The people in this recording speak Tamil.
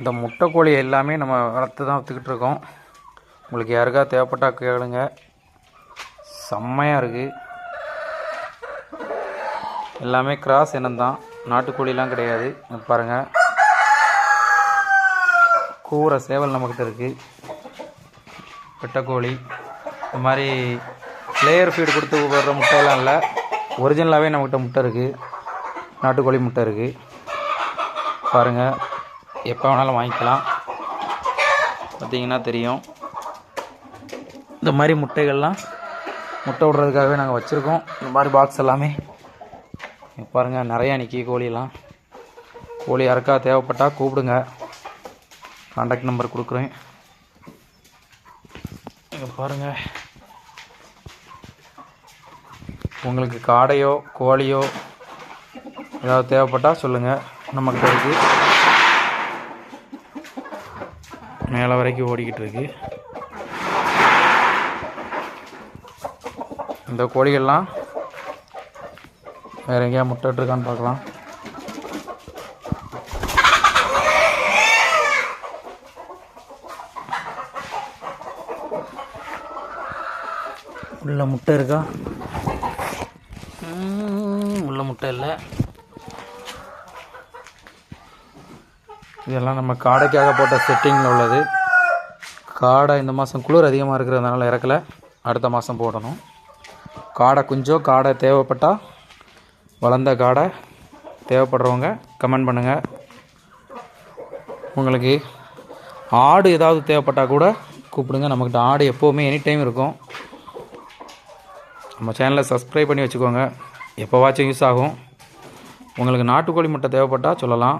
இந்த முட்டைக்கோழி எல்லாமே நம்ம வளர்த்து தான் விற்றுக்கிட்டு இருக்கோம். உங்களுக்கு யாருக்கா தேவைப்பட்டா கேளுங்க. செம்மையாக இருக்குது எல்லாமே கிராஸ் இனம்தான் நாட்டுக்கோழிலாம் கிடையாது. பாருங்கள் கூரை சேவல் நம்மக்கிட்ட இருக்குது வெட்டைக்கோழி. இந்த மாதிரி லேயர் ஃபீடு கொடுத்து வர்ற முட்டையெல்லாம் இல்லை. ஒரிஜினலாகவே நம்மக்கிட்ட முட்டை இருக்குது நாட்டுக்கோழி முட்டை இருக்குது பாருங்கள் எப்போ வேணாலும் வாங்கிக்கலாம். பார்த்தீங்கன்னா தெரியும். இந்த மாதிரி முட்டைகள்லாம் முட்டை விடுறதுக்காகவே நாங்கள் வச்சுருக்கோம். இந்த மாதிரி பாக்ஸ் எல்லாமே. பாருங்கள் நிறையா நிற்கி கோழியெல்லாம் கோழி யாருக்கா தேவைப்பட்டால் கூப்பிடுங்க. காண்டாக்ட் நம்பர் கொடுக்குறேன். இங்கே பாருங்கள் உங்களுக்கு காடையோ கோழியோ ஏதாவது தேவைப்பட்டால் சொல்லுங்கள் நமக்கு இருக்குது மேலே வரைக்கும் ஓடிக்கிட்டு இருக்கு. இந்த கோழிகள்லாம் வேறு எங்கேயா முட்டை இருக்கான்னு பார்க்கலாம். உள்ள முட்டை இருக்கா? உள்ள முட்டை இல்லை. இதெல்லாம் நம்ம காடைக்காக போட்ட செட்டிங்கில் உள்ளது. காடை இந்த மாதம் குளிர் அதிகமாக இருக்கிறதுனால இறக்கல. அடுத்த மாதம் போடணும். காடை குஞ்சோ காடை தேவைப்பட்டால் வளர்ந்த காடை தேவைப்படுறவங்க கமெண்ட் பண்ணுங்கள் உங்களுக்கு ஆடு ஏதாவது தேவைப்பட்டால் கூட கூப்பிடுங்க. நம்மக்கிட்ட ஆடு எப்போவுமே எனி டைம் இருக்கும். நம்ம சேனலை சப்ஸ்கிரைப் பண்ணி வச்சுக்கோங்க. எப்போவாச்சும் யூஸ் ஆகும். உங்களுக்கு நாட்டுக்கோழி முட்டை தேவைப்பட்டால் சொல்லலாம்.